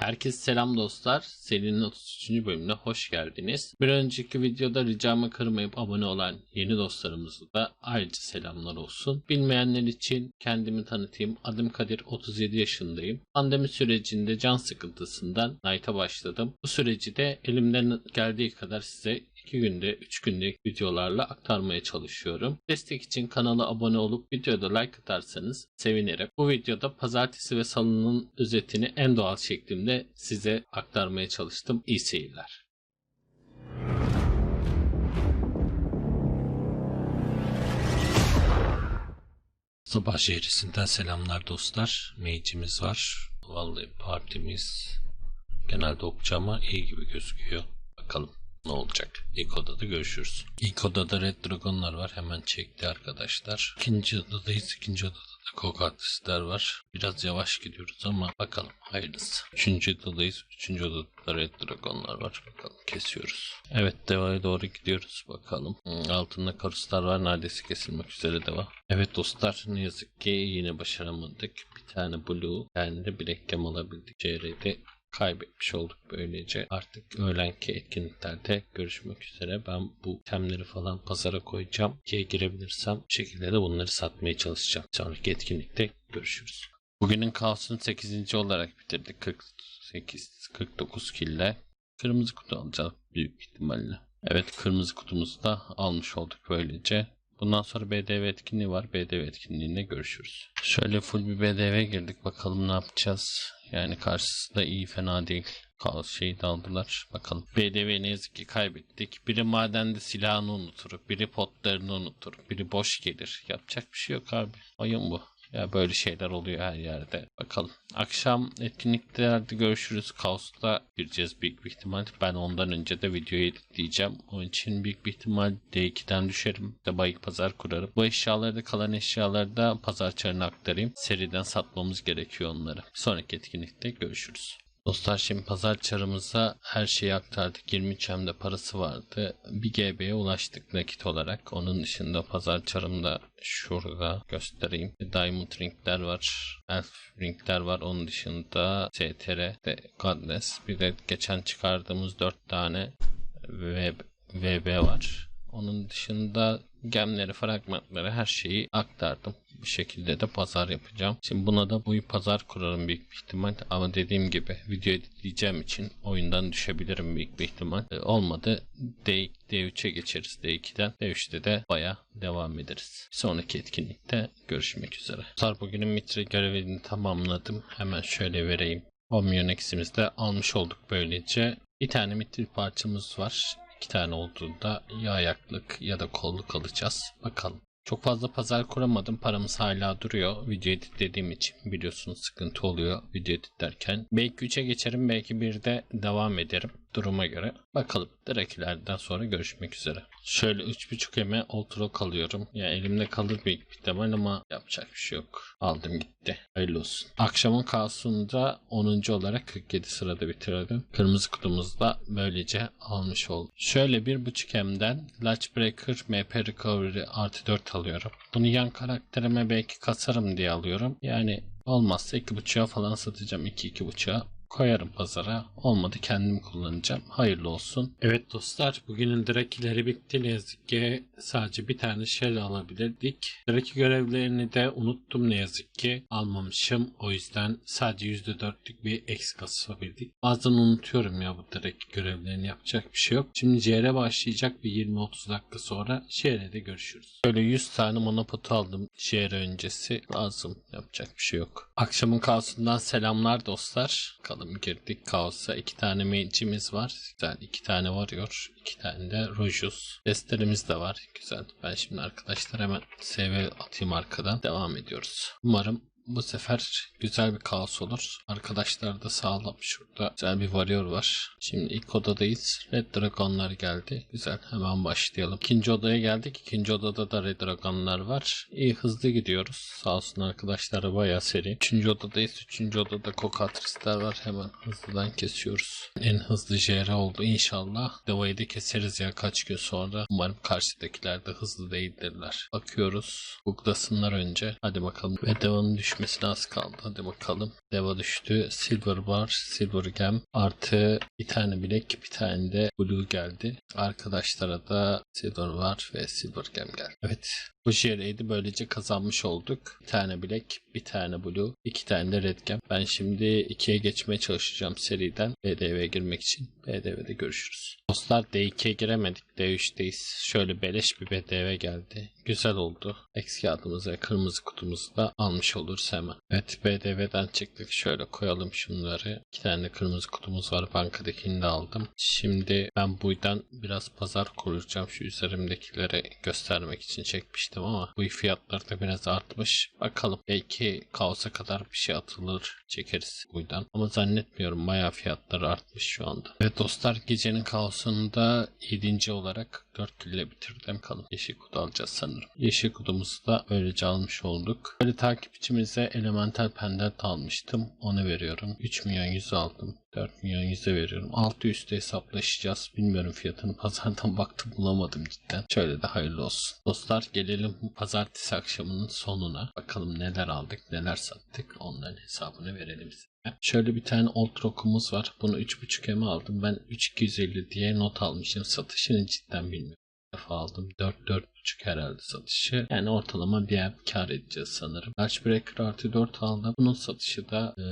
Herkese selam dostlar. Serinin 33. bölümüne hoş geldiniz. Bir önceki videoda ricamı kırmayıp abone olan yeni dostlarımıza da ayrıca selamlar olsun. Bilmeyenler için kendimi tanıtayım. Adım Kadir, 37 yaşındayım. Pandemi sürecinde can sıkıntısından Knight'a başladım. Bu süreci de elimden geldiği kadar size 2 günde 3 günlük videolarla aktarmaya çalışıyorum. Destek için kanala abone olup videoda like atarsanız sevinirim. Bu videoda pazartesi ve salının özetini en doğal şeklimde size aktarmaya çalıştım. İyi seyirler. Sabah şehrisinden selamlar dostlar. Mage'imiz var. Vallahi partimiz genelde okçu ama iyi gibi gözüküyor. Bakalım ne olacak. İlk odada görüşürüz. İlk odada Red Dragon'lar var. Hemen çekti arkadaşlar. İkinci odadayız. İkinci odada da Kokartistler var. Biraz yavaş gidiyoruz ama bakalım hayırlısı. Üçüncü odadayız. Üçüncü odada da Red Dragon'lar var. Bakalım kesiyoruz. Evet devaya doğru gidiyoruz. Bakalım. Hmm, Altında karuslar var. Neredeyse kesilmek üzere deva. Evet dostlar ne yazık ki yine başaramadık. Bir tane blue. Yani de bilek alabildik. CR'de kaybetmiş olduk böylece. Artık öğlenki etkinliklerde görüşmek üzere. Ben bu temleri falan pazara koyacağım. İkiye girebilirsem bu şekilde de bunları satmaya çalışacağım. Sonraki etkinlikte görüşürüz. Bugünün kaosunu 8. olarak bitirdik. 48 49 kille. Kırmızı kutu alacağız büyük ihtimalle. Evet kırmızı kutumuzu da almış olduk böylece. Bundan sonra BDV etkinliği var. BDV etkinliğinde görüşürüz. Şöyle full bir BDV girdik. Bakalım ne yapacağız. Yani karşısında iyi fena değil. Kaos şeyi de aldılar. Bakalım. BDV ne yazık ki kaybettik. Biri madende silahını unutur. Biri potlarını unutur. Biri boş gelir. Yapacak bir şey yok abi. Oyun bu. Ya böyle şeyler oluyor her yerde. Bakalım. Akşam etkinliklerde görüşürüz. Kaos'ta gireceğiz büyük bir ihtimal. Ben ondan önce de videoyu editleyeceğim. Onun için büyük bir ihtimal D2'den düşerim. De bayık pazar kurarım. Bu eşyaları da kalan eşyaları da pazar çarına aktarayım. Seriden satmamız gerekiyor onları. Sonraki etkinlikte görüşürüz. Dostlar şimdi pazar çarımıza her şeyi aktardık. 23 de parası vardı. Bir GB'ye ulaştık nakit olarak. Onun dışında pazar çarımda şurada göstereyim. Diamond ringler var. Elf ringler var. Onun dışında STR de Godless. Bir de geçen çıkardığımız 4 tane VB, VB var. Onun dışında gemleri, fragmentleri her şeyi aktardım. Bu şekilde de pazar yapacağım. Şimdi buna da bu pazar kurarım büyük bir ihtimal. Ama dediğim gibi video editleyeceğim için oyundan düşebilirim büyük bir ihtimal. E, olmadı D, D3'e geçeriz D2'den. D3'te de baya devam ederiz. Sonraki etkinlikte görüşmek üzere. Pazar bugünün mitre görevini tamamladım. Hemen şöyle vereyim. Omnionex'imizi de almış olduk böylece. Bir tane mitril parçamız var. İki tane olduğunda ya ayaklık ya da kolluk alacağız. Bakalım. Çok fazla pazar kuramadım. Paramız hala duruyor. Video editlediğim için biliyorsunuz sıkıntı oluyor video editlerken. Belki 3'e geçerim belki 1'de devam ederim. Duruma göre. Bakalım. Drakilerden sonra görüşmek üzere. Şöyle 3.5 eme ultra alıyorum. Yani elimde kalır büyük ihtimal ama yapacak bir şey yok. Aldım gitti. Hayırlı olsun. Akşamın kaosunda 10. olarak 47 sırada bitirdim. Kırmızı kutumuzda böylece almış oldum. Şöyle 1.5 M'den Latch Breaker MP Recovery artı 4 alıyorum. Bunu yan karakterime belki kasarım diye alıyorum. Yani olmazsa 2.5'a falan satacağım. 2-2.5'a koyarım pazara. Olmadı kendim kullanacağım. Hayırlı olsun. Evet dostlar bugünün drakileri bitti. Ne yazık ki sadece bir tane shell alabilirdik. Draki görevlerini de unuttum ne yazık ki. Almamışım. O yüzden sadece %4'lük bir X kasabildik. Bazen unutuyorum ya bu draki görevlerini yapacak bir şey yok. Şimdi CR başlayacak bir 20-30 dakika sonra CR'de görüşürüz. Böyle 100 tane monopot aldım CR öncesi. Lazım. Yapacak bir şey yok. Akşamın kaosundan selamlar dostlar. Bakalım girdik kaosa. iki tane mage'imiz var. Güzel. iki tane varıyor. iki tane de Rojus. Testlerimiz de var. Güzel. Ben şimdi arkadaşlar hemen CV atayım arkadan. Devam ediyoruz. Umarım bu sefer güzel bir kaos olur. Arkadaşlar da sağlam. Şurada güzel bir varıyor var. Şimdi ilk odadayız. Red Dragon'lar geldi. Güzel. Hemen başlayalım. İkinci odaya geldik. İkinci odada da Red Dragon'lar var. İyi hızlı gidiyoruz. Sağ olsun arkadaşlar bayağı seri. Üçüncü odadayız. Üçüncü odada Kokatrisler var. Hemen hızlıdan kesiyoruz. En hızlı JR oldu inşallah. Devayı da keseriz ya kaç gün sonra. Umarım karşıdakiler de hızlı değildirler. Bakıyoruz. Buklasınlar önce. Hadi bakalım. Ve devanın düş düşmesine az kaldı. Hadi bakalım. Deva düştü. Silver bar, silver gem artı bir tane bilek, bir tane de blue geldi. Arkadaşlara da silver var ve silver gem geldi. Evet. Bu JR'yi böylece kazanmış olduk. Bir tane bilek, bir tane blue, iki tane de red gem. Ben şimdi ikiye geçmeye çalışacağım seriden BDV'ye girmek için. BDV'de görüşürüz. Dostlar D2'ye giremedik. D3'teyiz. Şöyle beleş bir BDV geldi. Güzel oldu. Eksi kağıdımızı ve kırmızı kutumuzu da almış oluruz hemen. Evet BDV'den çıktık. Şöyle koyalım şunları. İki tane de kırmızı kutumuz var. Bankadakini de aldım. Şimdi ben buydan biraz pazar kuracağım. Şu üzerimdekileri göstermek için çekmiştim ama bu fiyatlar da biraz artmış. Bakalım belki kaosa kadar bir şey atılır çekeriz buydan. Ama zannetmiyorum bayağı fiyatlar artmış şu anda. Evet dostlar gecenin kaosunda 7. olarak 4 kille bitirdim. Kalın yeşil kutu alacağız sanırım. Yeşil kutumuzu da böylece almış olduk. Böyle takipçimize elemental pendant almıştım. Onu veriyorum. 3 milyon 100 aldım. 4 milyon 100'e veriyorum. Altı üstü hesaplaşacağız. Bilmiyorum fiyatını. Pazardan baktım bulamadım cidden. Şöyle de hayırlı olsun. Dostlar gelelim pazartesi akşamının sonuna. Bakalım neler aldık neler sattık. Onların hesabını verelim size. Şöyle bir tane old rock'umuz var. Bunu 3.5 eme aldım. Ben 3250 diye not almışım. Satışını cidden bilmiyorum defa aldım. 4 4.5 herhalde satışı. Yani ortalama bir ev kar edeceğiz sanırım. Large Breaker artı 4 aldım. Bunun satışı da e,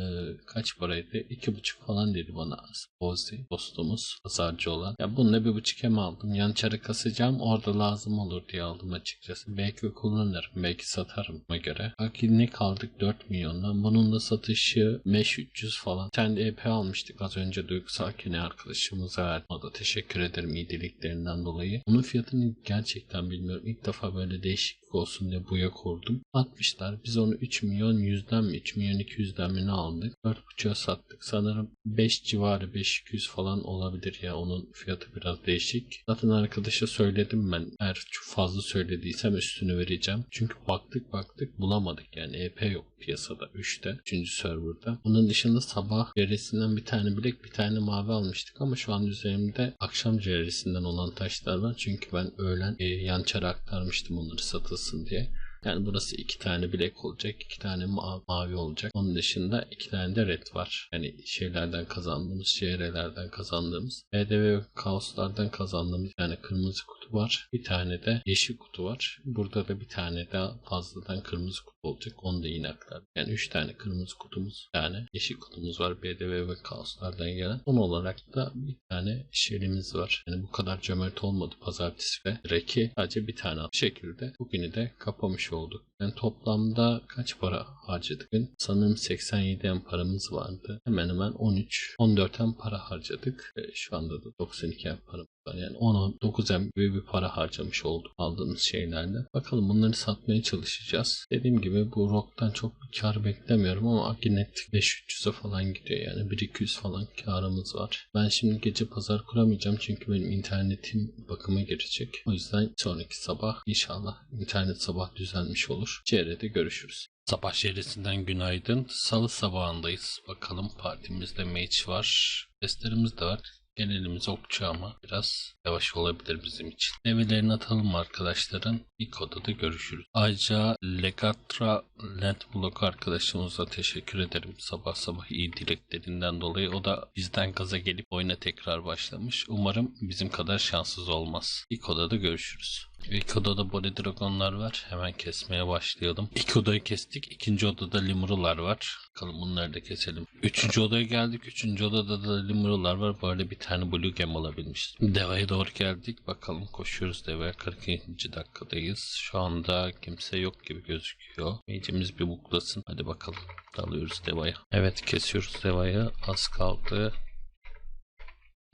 kaç paraydı? 2.5 falan dedi bana Bozi dostumuz pazarcı olan. Ya bununla 1.5 hem aldım. Yan çarı kasacağım. Orada lazım olur diye aldım açıkçası. Belki kullanırım. Belki satarım buna göre. Bak ne kaldık 4 milyondan. Bunun da satışı 5300 falan. Bir tane de EP almıştık az önce duygusal kene arkadaşımıza verdim. O da teşekkür ederim iyi diliklerinden dolayı. Onun fiyatını gerçekten bilmiyorum. İlk defa böyle değişiklik olsun diye buya kurdum. Atmışlar. Biz onu 3 milyon 100'den mi 3 milyon 200'den mi ne aldık? 4.5'a sattık. Sanırım 5 civarı 5200 falan olabilir ya. Onun fiyatı biraz değişik. Zaten arkadaşa söyledim ben. Eğer çok fazla söylediysem üstünü vereceğim. Çünkü baktık baktık bulamadık. Yani EP yok piyasada 3'te. 3. serverda. Bunun dışında sabah cerisinden bir tane bilek bir tane mavi almıştık ama şu an üzerimde akşam cerisinden olan taşlar var. Çünkü ben öğlen e, yan çara aktarmıştım onları satılsın diye. Yani burası iki tane bilek olacak, iki tane ma- mavi olacak. Onun dışında iki tane de red var. Yani şeylerden kazandığımız, şehrelerden kazandığımız, BDV ve kaoslardan kazandığımız yani kırmızı kutu var. Bir tane de yeşil kutu var. Burada da bir tane daha fazladan kırmızı kutu olacak. Onu da yine aktar. Yani üç tane kırmızı kutumuz, bir tane yeşil kutumuz var. BDV ve kaoslardan gelen. Son olarak da bir tane şerimiz var. Yani bu kadar cömert olmadı pazartesi ve reki sadece bir tane bu şekilde bugünü de kapamış olduk. Yani toplamda kaç para harcadık? Sanırım 87 en paramız vardı. Hemen hemen 13, 14 en para harcadık. E, şu anda da 92 en paramız var. Yani 19 en gibi bir para harcamış olduk aldığımız şeylerle. Bakalım bunları satmaya çalışacağız. Dediğim gibi bu rock'tan çok bir kar beklemiyorum ama yine 5-300'e falan gidiyor yani 1-200 falan karımız var. Ben şimdi gece pazar kuramayacağım çünkü benim internetim bakıma girecek. O yüzden sonraki sabah inşallah internet sabah düzelmiş olur. Çevrede görüşürüz. Sabah şerisinden günaydın. Salı sabahındayız. Bakalım partimizde match var. Testlerimiz de var. Genelimiz okçu ama biraz yavaş olabilir bizim için. Develerini atalım arkadaşların. İlk odada görüşürüz. Ayrıca Legatra Landblock arkadaşımıza teşekkür ederim. Sabah sabah iyi dileklerinden dolayı. O da bizden gaza gelip oyuna tekrar başlamış. Umarım bizim kadar şanssız olmaz. İlk odada görüşürüz. İlk odada body dragonlar var. Hemen kesmeye başlayalım. İlk odayı kestik. İkinci odada limurlar var. Bakalım bunları da keselim. Üçüncü odaya geldik. Üçüncü odada da limurlar var. Böyle bir tane blue gem alabilmişiz. Deva'ya doğru geldik. Bakalım koşuyoruz deva'ya. 42. dakikadayız. Şu anda kimse yok gibi gözüküyor. Mage'imiz bir buklasın. Hadi bakalım. Dalıyoruz deva'ya. Evet kesiyoruz deva'ya. Az kaldı.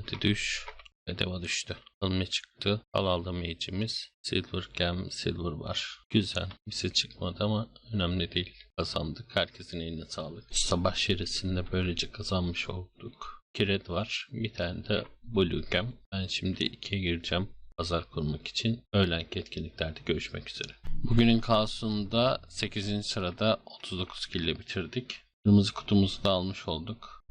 Hadi düş. Deva düştü. Almaya çıktı. Al aldı mage'imiz. Silver gem, silver var. Güzel. Bir şey çıkmadı ama önemli değil. Kazandık. Herkesin eline sağlık. Sabah şerisinde böylece kazanmış olduk. Kiret var. Bir tane de blue gem. Ben şimdi ikiye gireceğim pazar kurmak için öğlenki etkinliklerde görüşmek üzere. Bugünün kaosunda 8. sırada 39 kill ile bitirdik. Kırmızı kutumuzu da almış olduk.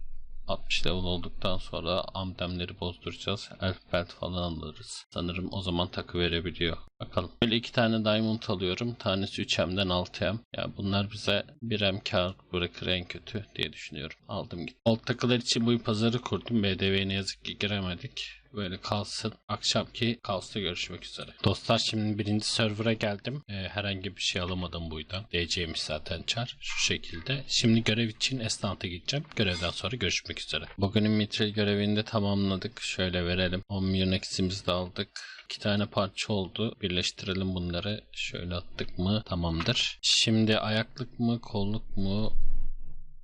60 level olduktan sonra amdemleri bozduracağız. Elf belt falan alırız. Sanırım o zaman takı verebiliyor. Bakalım. Böyle iki tane diamond alıyorum. Tanesi 3M'den 6M. Ya bunlar bize 1M kar bırakır en kötü diye düşünüyorum. Aldım git. Old takılar için bu pazarı kurdum. BDV'ye ne yazık ki giremedik. Böyle kalsın. Akşamki kaosta görüşmek üzere. Dostlar şimdi birinci server'a geldim. Ee, herhangi bir şey alamadım buydan. DC'miş zaten çar. Şu şekilde. Şimdi görev için Esnaf'a gideceğim. Görevden sonra görüşmek üzere. Bugünün mitril görevini de tamamladık. Şöyle verelim. 10 milyon eksimizi de aldık. İki tane parça oldu. Birleştirelim bunları. Şöyle attık mı tamamdır. Şimdi ayaklık mı kolluk mu?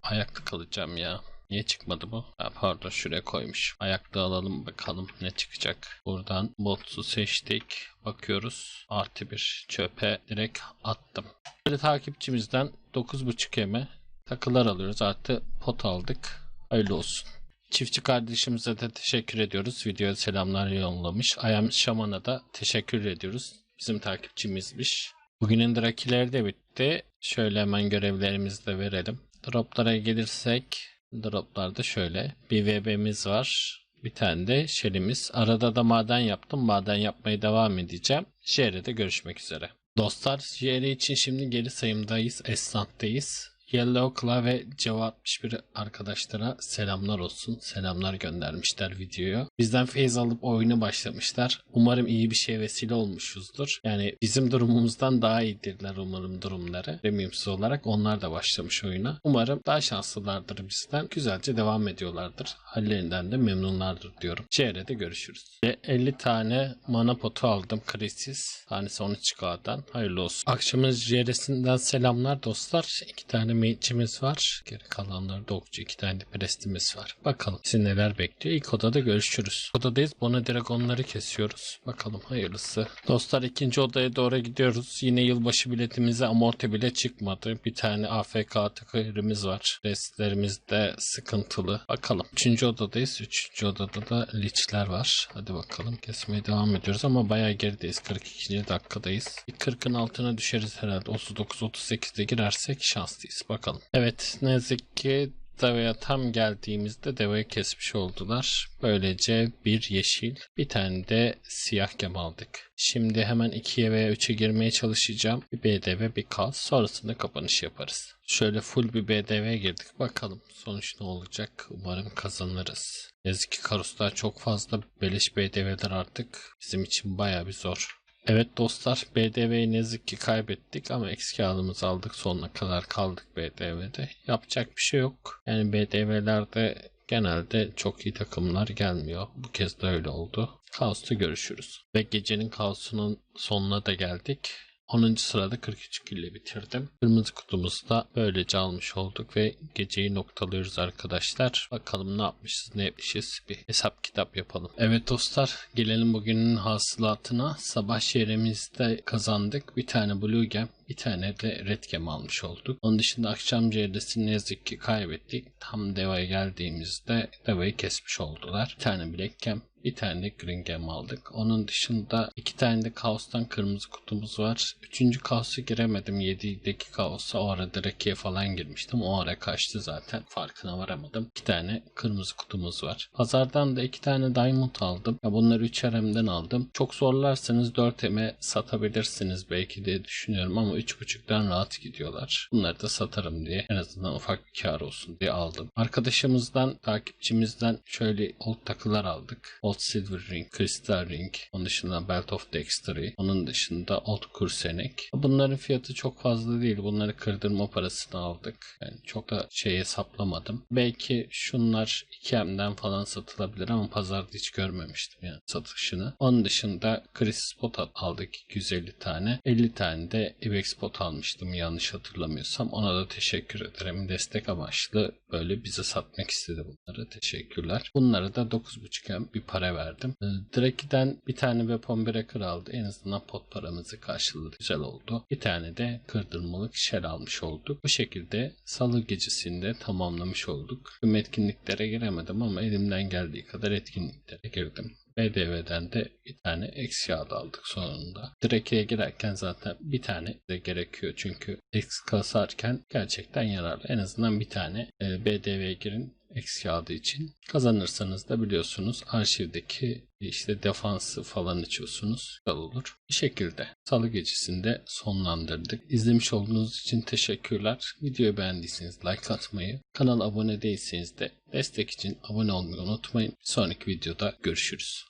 Ayaklık alacağım ya. Niye çıkmadı bu? Ha, pardon şuraya koymuş. Ayakta alalım bakalım ne çıkacak. Buradan botsu seçtik. Bakıyoruz. Artı bir çöpe direkt attım. Böyle takipçimizden 9.5 eme takılar alıyoruz. Artı pot aldık. Hayırlı olsun. Çiftçi kardeşimize de teşekkür ediyoruz. Videoya selamlar yollamış. Ayam Şaman'a da teşekkür ediyoruz. Bizim takipçimizmiş. Bugünün drakileri de bitti. Şöyle hemen görevlerimizi de verelim. Droplara gelirsek droplarda şöyle bir VB'miz var. Bir tane de şelimiz. Arada da maden yaptım. Maden yapmaya devam edeceğim. JR'de görüşmek üzere. Dostlar JR için şimdi geri sayımdayız. Esnaf'tayız. Yellow Claw ve Ceva 61 arkadaşlara selamlar olsun. Selamlar göndermişler videoya. Bizden feyiz alıp oyunu başlamışlar. Umarım iyi bir şey vesile olmuşuzdur. Yani bizim durumumuzdan daha iyidirler umarım durumları. Premiumsuz olarak onlar da başlamış oyuna. Umarım daha şanslılardır bizden. Güzelce devam ediyorlardır. Hallerinden de memnunlardır diyorum. CR'de görüşürüz. Ve 50 tane mana potu aldım. Krisis. Tanesi 13 K'dan. Hayırlı olsun. Akşamın CR'sinden selamlar dostlar. İki tane mage'imiz var. Geri kalanları da okçu. iki tane de prestimiz var. Bakalım sizi neler bekliyor. İlk odada görüşürüz. Odadayız. Bona Dragon'ları kesiyoruz. Bakalım hayırlısı. Dostlar ikinci odaya doğru gidiyoruz. Yine yılbaşı biletimize amorti bile çıkmadı. Bir tane AFK takırımız var. Restlerimiz de sıkıntılı. Bakalım. Üçüncü odadayız. Üçüncü odada da liçler var. Hadi bakalım. Kesmeye devam ediyoruz ama bayağı gerideyiz. 42. dakikadayız. Bir 40'ın altına düşeriz herhalde. 39-38'de girersek şanslıyız. Bakalım. Evet ne yazık ki Deva'ya tam geldiğimizde devayı kesmiş oldular. Böylece bir yeşil, bir tane de siyah gem aldık. Şimdi hemen 2'ye veya 3'e girmeye çalışacağım. Bir BDV bir kal. Sonrasında kapanış yaparız. Şöyle full bir BDV girdik. Bakalım sonuç ne olacak. Umarım kazanırız. Yazık ki karuslar çok fazla. Beleş BDV'ler artık bizim için baya bir zor. Evet dostlar BDV'yi ne yazık ki kaybettik ama eksi kağıdımızı aldık sonuna kadar kaldık BDV'de. Yapacak bir şey yok. Yani BDV'lerde genelde çok iyi takımlar gelmiyor. Bu kez de öyle oldu. Kaos'ta görüşürüz. Ve gecenin kaosunun sonuna da geldik. 10. sırada 43 kill bitirdim. Kırmızı kutumuzu da böylece almış olduk ve geceyi noktalıyoruz arkadaşlar. Bakalım ne yapmışız ne etmişiz bir hesap kitap yapalım. Evet dostlar gelelim bugünün hasılatına. Sabah şehrimizde kazandık. Bir tane Blue Gem bir tane de Red Gem almış olduk. Onun dışında akşam cehdesini ne yazık ki kaybettik. Tam Deva'ya geldiğimizde Deva'yı kesmiş oldular. Bir tane Black Gem bir tane Green Gem aldık. Onun dışında iki tane de Kaos'tan kırmızı kutumuz var. Üçüncü Kaos'a giremedim. 7'deki Kaos'a o arada Raki'ye falan girmiştim. O ara kaçtı zaten. Farkına varamadım. İki tane kırmızı kutumuz var. Pazardan da iki tane Diamond aldım. Ya bunları 3 RM'den aldım. Çok zorlarsanız 4 M'e satabilirsiniz belki diye düşünüyorum ama 3.5'dan rahat gidiyorlar. Bunları da satarım diye en azından ufak bir kar olsun diye aldım. Arkadaşımızdan, takipçimizden şöyle old takılar aldık. Old Silver Ring, Crystal Ring, onun dışında Belt of Dexterity, onun dışında Old Kursenek. Bunların fiyatı çok fazla değil. Bunları kırdırma parasını aldık. Yani çok da şey hesaplamadım. Belki şunlar 2M'den falan satılabilir ama pazarda hiç görmemiştim yani satışını. Onun dışında Chris Spot aldık 250 tane. 50 tane de Ibex Spot almıştım yanlış hatırlamıyorsam. Ona da teşekkür ederim. Destek amaçlı böyle bize satmak istedi bunları. Teşekkürler. Bunları da 9.5M bir para verdim. Ee, Draki'den bir tane Weapon Breaker aldı. En azından pot paramızı karşıladı. Güzel oldu. Bir tane de kırdırmalık shell almış olduk. Bu şekilde salı gecesinde tamamlamış olduk. Tüm etkinliklere giremedim ama elimden geldiği kadar etkinliklere girdim. BDV'den de bir tane eksi kağıt aldık sonunda. Drake'ye girerken zaten bir tane de gerekiyor çünkü eksi kasarken gerçekten yararlı. En azından bir tane e, BDV'ye girin X kağıdı için. Kazanırsanız da biliyorsunuz arşivdeki işte defansı falan açıyorsunuz. Güzel olur. Bir şekilde salı gecesinde sonlandırdık. İzlemiş olduğunuz için teşekkürler. Videoyu beğendiyseniz like atmayı, kanala abone değilseniz de destek için abone olmayı unutmayın. Bir sonraki videoda görüşürüz.